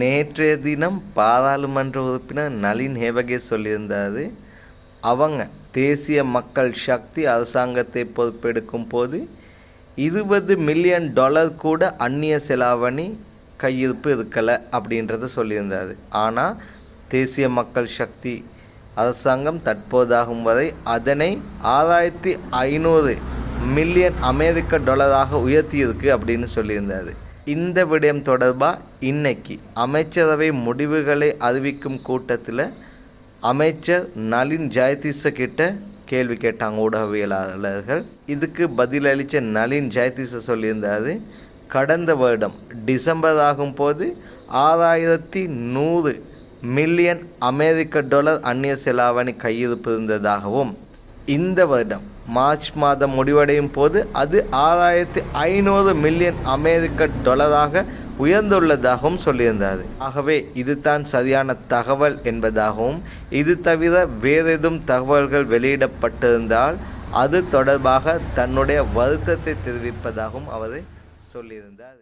நேற்றைய தினம் பாராளுமன்ற உறுப்பினர் நளின் ஹேவகே சொல்லியிருந்தார் அவங்க தேசிய மக்கள் சக்தி அரசாங்கத்தை பொறுப்பெடுக்கும் போது இருபது மில்லியன் டாலர் கூட அந்நிய செலாவணி கையிருப்பு இருக்கலை அப்படின்றத சொல்லியிருந்தார். ஆனால் தேசிய மக்கள் சக்தி அரசாங்கம் தற்போதாகும் வரை அதனை ஆறாயிரத்தி ஐநூறு மில்லியன் அமெரிக்க டாலராக உயர்த்தியிருக்கு அப்படின்னு சொல்லியிருந்தார். இந்த விடயம் தொடர்பாக இன்னைக்கு. அமைச்சரவை முடிவுகளை அறிவிக்கும் கூட்டத்தில் அமைச்சர் நளின் ஜெயதீச கிட்ட கேள்வி கேட்டாங்க ஊடகவியலாளர்கள். இதுக்கு பதிலளித்த நளின் ஜெயதீச சொல்லியிருந்தாரு கடந்த வருடம் டிசம்பர் ஆகும் போது ஆறாயிரத்தி நூறு மில்லியன் அமெரிக்க டாலர் அந்நிய செலாவணி கையிருப்பு இருந்ததாகவும் இந்த வருடம் மார்ச் மாதம் முடிவடையும் போது அது ஆறாயிரத்தி ஐநூறு மில்லியன் அமெரிக்க டாலராக உயர்ந்துள்ளதாகவும் சொல்லியிருந்தார். ஆகவே இதுதான் சரியான தகவல் என்பதாகவும் இது தவிர வேறெதும் தகவல்கள் வெளியிடப்பட்டிருந்தால் அது தொடர்பாக தன்னுடைய வருத்தத்தை தெரிவிப்பதாகவும் அவர் சொல்லியிருந்தார்.